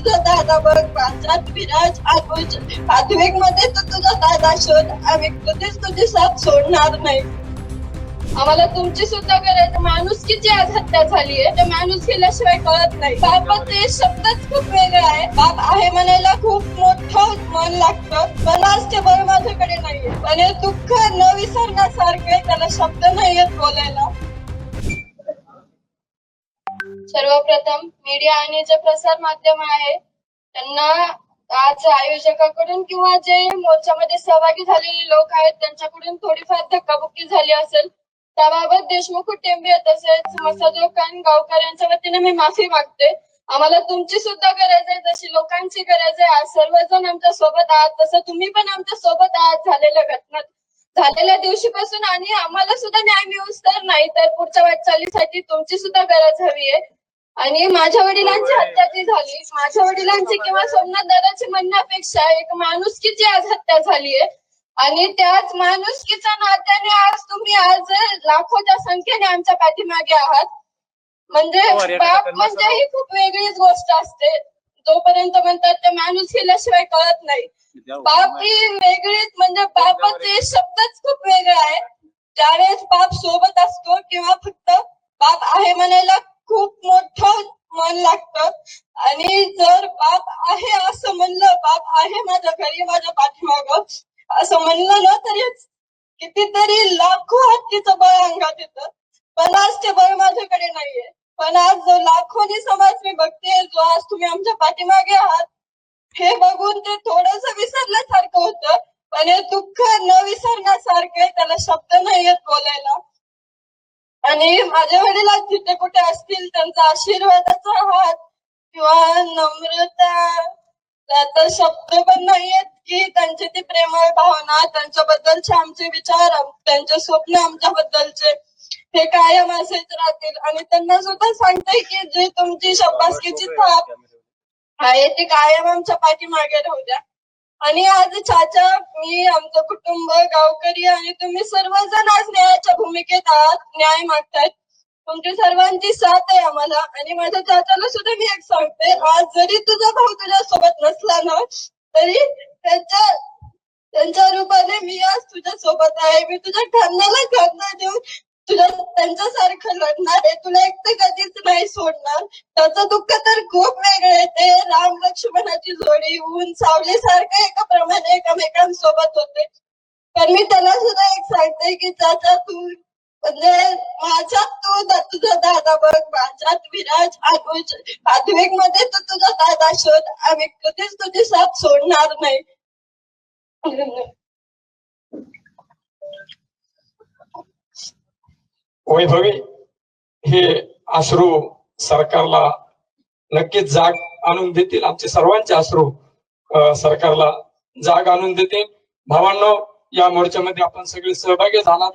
तुझा दादा बघ पाचात विराज आकुश आधुनिकमध्ये तू तुझा दादा शोध. आम्ही कधीच तुझी साथ सोडणार नाही. आम्हाला तुमची सुद्धा गरज माणुसकीची आज हत्या झाली आहे. ते माणूस गेल्याशिवाय कळत नाही. बापाचे शब्दच खूप वेगळा आहे. बाप आहे म्हणायला खूप मोठं मन लागतं. पण आज ते बरं माझ्याकडे नाहीये. पण हे दुःख न विसरण्यासारखे त्याला शब्द नाहीयेत बोलायला. सर्वप्रथम मीडिया आणि जे प्रसार माध्यम आहे त्यांना आज आयोजकाकडून किंवा जे मोर्चामध्ये सहभागी झालेले लोक आहेत त्यांच्याकडून थोडीफार धक्काबुक्की झाली असेल त्याबाबत देशमुख टेंबे तसेच मसाजोकान गावकऱ्यांच्या वतीने मी माफी मागते. आम्हाला तुमची सुद्धा गरज आहे जशी लोकांची गरज आहे आज सर्वजण आमच्यासोबत आहात तसं तुम्ही पण आमच्यासोबत आहात झालेल्या घटना झालेल्या दिवशीपासून आणि आम्हाला सुद्धा न्याय मिळूच तर नाही तर पुढच्या वाटचालीसाठी तुमची सुद्धा गरज हवी आहे. आणि माझ्या वडिलांची हत्या जी झाली माझ्या वडिलांची किंवा सोमनाथ दादाची म्हणण्यापेक्षा एक माणुसकीची आज हत्या झाली आहे आणि त्याच माणुसकीच्या नात्याने आज तुम्ही आज लाखोच्या संख्येने आमच्या पाठीमागे आहात. म्हणजे बाप म्हणजे ही खूप वेगळीच गोष्ट असते. जोपर्यंत म्हणतात ते माणूस गेल्याशिवाय कळत नाही. बाप ही वेगळीच म्हणजे बापाचे शब्दच खूप वेगळे आहे. ज्यावेळेस बाप सोबत असतो किंवा फक्त बाप आहे म्हणायला खूप मोठं मन लागतं. आणि जर बाप आहे असं म्हणलं बाप आहे माझ्या घरी माझ्या पाठीमाग असं म्हणलं ना तरी कितीतरी लाखो हत्तीचं बळ अंगात येतं. पण आज ते बळ माझ्याकडे नाहीये. पण आज जो लाखोनी समाज मी बघते जो आज तुम्ही आमच्या पाठीमागे आहात हे बघून ते थोडस विसरल्यासारखं होतं. पण हे दुःख न विसरण्यासारखे त्याला शब्द नाहीयेत बोलायला. आणि माझ्या वडील जिथे कुठे असतील त्यांचा आशीर्वादाचा हात किंवा नम्रता तर शब्द पण नाहीयेत की त्यांची ती प्रेमळ भावना त्यांच्याबद्दलचे आमचे विचार त्यांचे स्वप्न आमच्याबद्दलचे हे कायम असेच राहतील. आणि त्यांना सुद्धा सांगते की जी तुमची शब्बासकीची थाप आहे ती कायम आमच्या पाठीमागे राहू द्या. आणि आज चाचा मी आमचं कुटुंब गावकरी आणि तुम्ही सर्वजण आज न्यायाच्या भूमिकेत आहात. न्याय मागतायत. तुमची सर्वांची साथ आहे आम्हाला आणि माझ्या चाचाला सुद्धा मी एक सांगते. आज जरी तुझा भाऊ तुझ्या सोबत नसला ना तरी त्यांच्या त्यांच्या रूपाने मी आज तुझ्या सोबत आहे. मी तुझ्या खांद्याला खांदा देऊन तुला त्यांच्यासारखं लढणार आहे. तुला एकटं कधीच नाही सोडणार. त्याचं दुःख तर खूप वेगळं आहे. राम लक्ष्मणाची जोडी ऊन सावली सारखं एका प्रमाणे एकमेकांसोबत होते. पण मी त्याला सुद्धा एक सांगते की चाचा तू म्हणजे माझ्यात तू तुझा दादा बघ माझ्यात विराज अनुज आधुनिकमध्ये तू तुझा दादा शोध. आम्ही कधीच तुझी साथ सोडणार नाही. वैभवी हे अश्रू सरकारला नक्कीच जाग आणून देतील. आमचे सर्वांचे अश्रू सरकारला जाग आणून देतील. भावांनो या मोर्चामध्ये आपण सगळे सहभागी झालात.